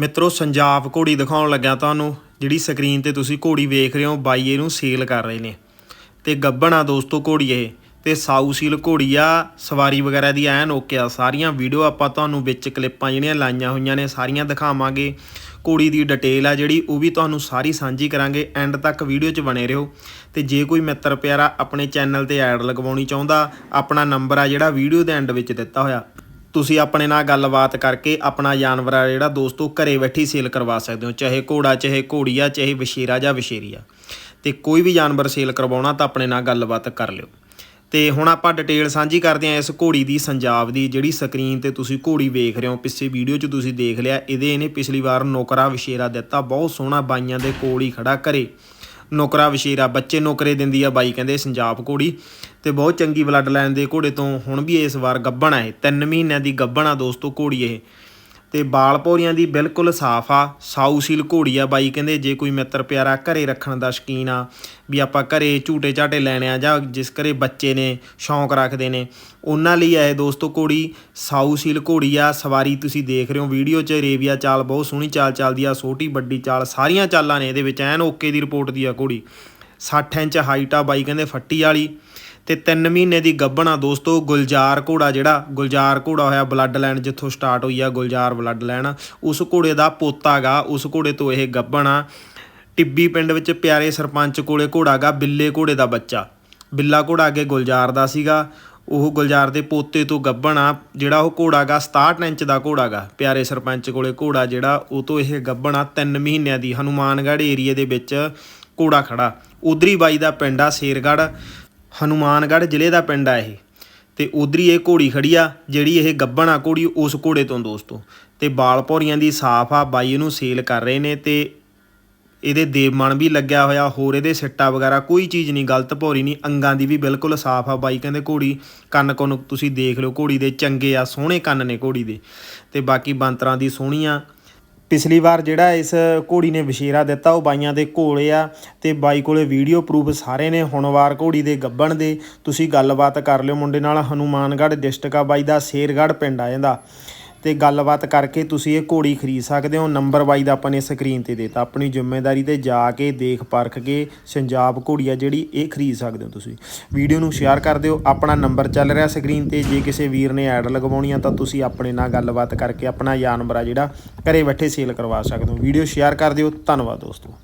ਮਿੱਤਰੋ ਸੰਜਾਬ ਘੋੜੀ ਦਿਖਾਉਣ ਲੱਗਿਆ ਤੁਹਾਨੂੰ, ਜਿਹੜੀ ਸਕਰੀਨ ਤੇ ਤੁਸੀਂ ਘੋੜੀ ਵੇਖ ਰਹੇ ਹੋ, ਬਾਈ ਇਹਨੂੰ ਸੇਲ ਕਰ ਰਹੇ ਨੇ। ਤੇ ਗੱਬਣ ਆ ਦੋਸਤੋ ਘੋੜੀ ਇਹ, ਤੇ ਸਾਊ ਸੀਲ ਘੋੜੀ ਆ, ਸਵਾਰੀ ਵਗੈਰਾ ਦੀ ਐਨ ਓਕੇ ਆ। ਸਾਰੀਆਂ ਵੀਡੀਓ ਆਪਾਂ ਤੁਹਾਨੂੰ ਵਿੱਚ ਕਲਿੱਪਾਂ ਜਿਹੜੀਆਂ ਲਾਈਆਂ ਹੋਈਆਂ ਨੇ, ਸਾਰੀਆਂ ਦਿਖਾਵਾਂਗੇ। ਘੋੜੀ ਦੀ ਡਿਟੇਲ ਆ ਜਿਹੜੀ, ਉਹ ਵੀ ਤੁਹਾਨੂੰ ਸਾਰੀ ਸਾਂਝੀ ਕਰਾਂਗੇ। ਐਂਡ ਤੱਕ ਵੀਡੀਓ 'ਚ ਬਣੇ ਰਹੋ। ਤੇ ਜੇ ਕੋਈ ਮਿੱਤਰ ਪਿਆਰਾ ਆਪਣੇ ਚੈਨਲ ਤੇ ਐਡ ਲਗਵਾਉਣੀ ਚਾਹੁੰਦਾ, ਆਪਣਾ ਨੰਬਰ ਆ ਜਿਹੜਾ ਵੀਡੀਓ ਦੇ ਐਂਡ ਵਿੱਚ ਦਿੱਤਾ ਹੋਇਆ। ਤੁਸੀਂ ਆਪਣੇ ਨਾਲ ਗੱਲਬਾਤ ਕਰਕੇ ਆਪਣਾ ਜਾਨਵਰ ਆ ਜਿਹੜਾ ਦੋਸਤੋ ਘਰੇ ਬੈਠੀ ਸੇਲ ਕਰਵਾ ਸਕਦੇ ਹੋ, ਚਾਹੇ ਘੋੜਾ, ਚਾਹੇ ਘੋੜੀ ਆ ਚਾਹੇ ਵਸ਼ੀਰਾ ਜਾਂ ਵਸ਼ੇਰੀ ਆ ਤੇ ਕੋਈ ਵੀ ਜਾਨਵਰ ਸੇਲ ਕਰਵਾਉਣਾ ਤਾਂ ਆਪਣੇ ਨਾਲ ਗੱਲਬਾਤ ਕਰ ਲਿਓ। ਤੇ ਹੁਣ ਆਪਾਂ ਡਿਟੇਲ ਸਾਂਝੀ ਕਰਦੇ ਹਾਂ ਇਸ ਘੋੜੀ ਦੀ ਸੰਜਾਬ ਦੀ, ਜਿਹੜੀ ਸਕਰੀਨ ਤੇ ਤੁਸੀਂ ਘੋੜੀ ਵੇਖ ਰਹੇ ਹੋ। ਪਿੱਛੇ ਵੀਡੀਓ 'ਚ ਤੁਸੀਂ ਦੇਖ ਲਿਆ, ਇਹਦੇ ਇਹਨੇ ਪਿਛਲੀ ਵਾਰ ਨੌਕਰਾ ਵਸ਼ੇਰਾ ਦਿੱਤਾ, ਬਹੁਤ ਸੋਹਣਾ ਬਾਈਆਂ ਦੇ ਕੋਲ ਹੀ ਖੜਾ ਘਰੇ। ਨੌਕਰਾ ਵਸ਼ੀਰਾ ਬੱਚੇ ਨੌਕਰੇ ਦਿੰਦੀ ਆ ਬਾਈ ਕਹਿੰਦੇ ਸੰਜਾਪ ਘੋੜੀ ਤੇ ਬਹੁਤ ਚੰਗੀ ਬਲੱਡ ਲਾਈਨ ਦੇ ਘੋੜੇ ਤੋਂ ਹੁਣ ਵੀ ਇਸ ਵਾਰ ਗੱਬਣ ਆ ਇਹ 3 ਮਹੀਨਿਆਂ ਦੀ ਗੱਬਣ ਆ ਦੋਸਤੋ ਘੋੜੀ ਇਹ। ਤੇ ਬਾਲ ਪੌਰੀਆਂ ਦੀ ਬਿਲਕੁਲ ਸਾਫ਼ ਆ। ਸਾਊ ਸੀਲ ਘੋੜੀ ਆ ਬਾਈ, ਕਹਿੰਦੇ ਜੇ ਕੋਈ ਮਿੱਤਰ ਪਿਆਰਾ ਘਰੇ ਰੱਖਣ ਦਾ ਸ਼ਕੀਨ ਆ, ਵੀ ਆਪਾਂ ਘਰੇ ਝੂਟੇ ਝਾਟੇ ਲੈਣੇ ਆ ਜਾਂ ਜਿਸ ਘਰੇ ਬੱਚੇ ਨੇ, ਸ਼ੌਂਕ ਰੱਖਦੇ ਨੇ। ਉਹਨਾਂ ਲਈ ਆਏ ਦੋਸਤੋ ਘੋੜੀ ਸਾਊ ਸੀਲ ਘੋੜੀ ਆ। ਸਵਾਰੀ ਤੁਸੀਂ ਦੇਖ ਰਹੇ ਹੋ ਵੀਡੀਓ 'ਚ, ਰੇਵੀਆ ਚਾਲ ਬਹੁਤ ਸੋਹਣੀ ਚਾਲ ਚੱਲਦੀ ਆ, ਛੋਟੀ ਵੱਡੀ ਚਾਲ, ਸਾਰੀਆਂ ਚਾਲਾਂ ਨੇ ਇਹਦੇ ਵਿੱਚ, ਐਨ ਓਕੇ ਦੀ ਰਿਪੋਰਟ ਦੀ ਆ ਘੋੜੀ। 60 ਇੰਚ ਹਾਈਟ ਆ ਬਾਈ ਕਹਿੰਦੇ ਫੱਟੀ ਵਾਲੀ ਤੇ 3 ਮਹੀਨੇ ਦੀ ਗੱਭਣਾ ਦੋਸਤੋ, ਗੁਲਜ਼ਾਰ ਘੋੜਾ ਜਿਹੜਾ, ਗੁਲਜ਼ਾਰ ਘੋੜਾ ਹੋਇਆ ਬਲੱਡ ਲਾਈਨ ਜਿੱਥੋਂ ਸਟਾਰਟ ਹੋਈ ਆ, ਗੁਲਜ਼ਾਰ ਬਲੱਡ ਲਾਈਨ ਉਸ ਘੋੜੇ ਦਾ ਪੋਤਾ ਗਾ ਉਸ ਘੋੜੇ ਤੋਂ ਇਹ ਗੱਭਣ ਆ। ਟਿੱਬੀ ਪਿੰਡ ਵਿੱਚ ਪਿਆਰੇ ਸਰਪੰਚ ਕੋਲੇ ਘੋੜਾ ਗਾ, ਬਿੱਲੇ ਘੋੜੇ ਦਾ ਬੱਚਾ। ਬਿੱਲਾ ਘੋੜਾ ਅੱਗੇ ਗੁਲਜ਼ਾਰ ਦਾ ਸੀਗਾ। ਉਹ ਗੁਲਜ਼ਾਰ ਦੇ ਪੋਤੇ ਤੋਂ ਗੱਭਣ ਆ, ਜਿਹੜਾ ਉਹ ਘੋੜਾ ਗਾ 67 ਇੰਚ ਦਾ ਘੋੜਾ ਗਾ। ਪਿਆਰੇ ਸਰਪੰਚ ਕੋਲੇ ਘੋੜਾ ਜਿਹੜਾ, ਉਹ ਤੋਂ ਇਹ ਗੱਭਣਾ ਆ 3 ਮਹੀਨਿਆਂ ਦੀ ਹਨੂਮਾਨਗੜ੍ਹ ਏਰੀਏ ਦੇ ਵਿੱਚ ਘੋੜਾ ਖੜਾ। ਉਧਰੀ ਬਾਈ ਦਾ ਪਿੰਡ ਆ, ਸ਼ੇਰਗੜ੍ਹ, ਹਨੂਮਾਨਗੜ੍ਹ ਜ਼ਿਲ੍ਹੇ ਦਾ ਪਿੰਡ ਆ ਇਹ। ਤੇ ਉਧਰੀ ਇਹ ਘੋੜੀ ਖੜੀ ਆ, ਜਿਹੜੀ ਇਹ ਗੱਬਣ ਆ ਘੋੜੀ, ਉਸ ਘੋੜੇ ਤੋਂ ਦੋਸਤੋ। ਤੇ ਬਾਲ ਭੌਰੀਆਂ ਦੀ ਸਾਫ਼ ਆ, ਬਾਈ ਇਹਨੂੰ ਸੇਲ ਕਰ ਰਹੇ ਨੇ ਤੇ ਇਹਦੇ ਦੇਵਮਨ ਵੀ ਲੱਗਿਆ ਹੋਇਆ, ਹੋਰ ਇਹਦੇ ਸਿੱਟਾ ਵਗੈਰਾ ਕੋਈ ਚੀਜ਼ ਨਹੀਂ, ਗਲਤ ਭੌਰੀ ਨਹੀਂ, ਅੰਗਾਂ ਦੀ ਵੀ ਬਿਲਕੁਲ ਸਾਫ਼ ਆ ਬਾਈ, ਕਹਿੰਦੇ ਘੋੜੀ ਕੰਨ ਕੋਨ ਤੁਸੀਂ ਦੇਖ ਲਓ, ਘੋੜੀ ਦੇ ਚੰਗੇ ਆ, ਸੋਹਣੇ ਕੰਨ ਨੇ ਘੋੜੀ ਦੇ। ਤੇ ਬਾਕੀ ਬੰਤਰਾਂ ਦੀ ਸੋਹਣੀਆਂ ਪਿਛਲੀ ਵਾਰ ਜਿਹੜਾ ਇਸ ਘੋੜੀ ਨੇ ਵਸ਼ੀਰਾ ਦਿੱਤਾ, ਉਹ ਬਾਈਆਂ ਦੇ ਕੋਲੇ ਆ ਤੇ ਬਾਈ ਕੋਲੇ ਵੀਡੀਓ ਪ੍ਰੂਫ ਸਾਰੇ ਨੇ ਹੁਣ ਵਾਰ ਘੋੜੀ ਦੇ ਗੱਬਣ ਦੇ। ਤੁਸੀਂ ਗੱਲਬਾਤ ਕਰ ਲਿਓ ਮੁੰਡੇ ਨਾਲ, ਹਨੂਮਾਨਗੜ੍ਹ ਡਿਸਟ੍ਰਿਕਟ ਆ ਬਾਈ ਦਾ, ਸ਼ੇਰਗੜ੍ਹ ਪਿੰਡ ਆ ਜਾਂਦਾ ਤੇ ਗੱਲਬਾਤ ਕਰਕੇ ਤੁਸੀਂ ਇਹ ਘੋੜੀ ਖਰੀਦ ਸਕਦੇ ਹੋ। ਨੰਬਰ ਬਾਈ ਦਾ ਆਪਾਂ ਨੇ ਸਕਰੀਨ ਤੇ ਦੇਤਾ। ਆਪਣੀ ਜ਼ਿੰਮੇਵਾਰੀ ਤੇ ਜਾ ਕੇ ਦੇਖ ਪਰਖ ਕੇ ਸੰਜਾਬ ਘੋੜੀ ਆ ਜਿਹੜੀ ਇਹ ਖਰੀਦ ਸਕਦੇ ਹੋ ਤੁਸੀਂ। ਵੀਡੀਓ ਨੂੰ ਸ਼ੇਅਰ ਕਰ ਦਿਓ। ਆਪਣਾ ਨੰਬਰ ਚੱਲ ਰਿਹਾ ਸਕਰੀਨ ਤੇ। ਜੇ ਕਿਸੇ ਵੀਰ ਨੇ ਐਡ ਲਗਵਾਉਣੀ ਆ ਤਾਂ ਤੁਸੀਂ ਆਪਣੇ ਨਾਲ ਗੱਲਬਾਤ ਕਰਕੇ ਆਪਣਾ ਜਾਨਵਰ ਆ ਜਿਹੜਾ ਘਰੇ ਬੈਠੇ ਸੇਲ ਕਰਵਾ ਸਕਦੇ ਹੋ। ਵੀਡੀਓ ਸ਼ੇਅਰ ਕਰ ਦਿਓ। ਧੰਨਵਾਦ ਦੋਸਤੋ।